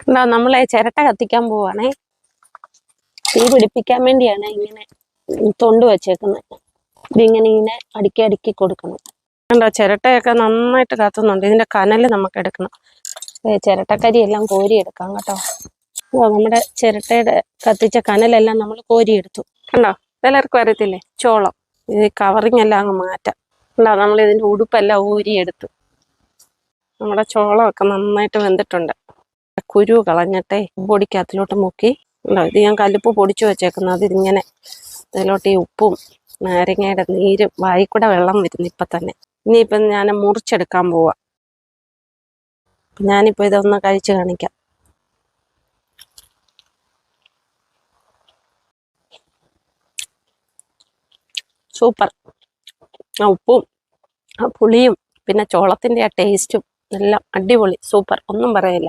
ഉണ്ടോ നമ്മളെ ചിരട്ട കത്തിക്കാൻ പോവാണേ. തീ പിടിപ്പിക്കാൻ വേണ്ടിയാണ് ഇങ്ങനെ തൊണ്ട് വെച്ചേക്കുന്നത് ഇതിങ്ങനെ ഇങ്ങനെ അടുക്കി അടുക്കി കൊടുക്കണം. കണ്ടോ ചിരട്ടയൊക്കെ നന്നായിട്ട് കത്തുന്നുണ്ട്. ഇതിന്റെ കനൽ നമുക്ക് എടുക്കണം. ചിരട്ടക്കരി എല്ലാം കോരി എടുക്കാം കേട്ടോ നമ്മുടെ ചിരട്ടയുടെ കത്തിച്ച കനലെല്ലാം നമ്മൾ കോരിയെടുത്തു. കണ്ടോ എല്ലാവർക്കും അറിയത്തില്ലേ? ചോളം. ഇത് കവറിങ് എല്ലാം അങ്ങ് മാറ്റാം. കണ്ടോ നമ്മൾ ഇതിന്റെ ഉടുപ്പെല്ലാം ഊരിയെടുത്തു. നമ്മുടെ ചോളമൊക്കെ നന്നായിട്ട് വെന്തിട്ടുണ്ട്. കുരു കളഞ്ഞിട്ടേ പൊടിക്കകത്തിലോട്ട് മുക്കി. ഇത് ഞാൻ കല്ലുപ്പ് പൊടിച്ചു വെച്ചേക്കുന്നത്. അതിങ്ങനെ ഇതിലോട്ട് ഈ ഉപ്പും നാരങ്ങയുടെ നീരും വായിക്കൂടെ കൂടെ വെള്ളം വരുന്നു ഇപ്പം തന്നെ. ഇനിയിപ്പം ഞാൻ മുറിച്ചെടുക്കാൻ പോവാം. ഞാനിപ്പോൾ ഞാനിപ്പോ ഇതൊന്ന് കഴിച്ച് കാണിക്കാം. സൂപ്പർ. ആ ഉപ്പും ആ പുളിയും പിന്നെ ചോളത്തിന്റെ ആ ടേസ്റ്റും എല്ലാം അടിപൊളി. സൂപ്പർ. ഒന്നും പറയില്ല.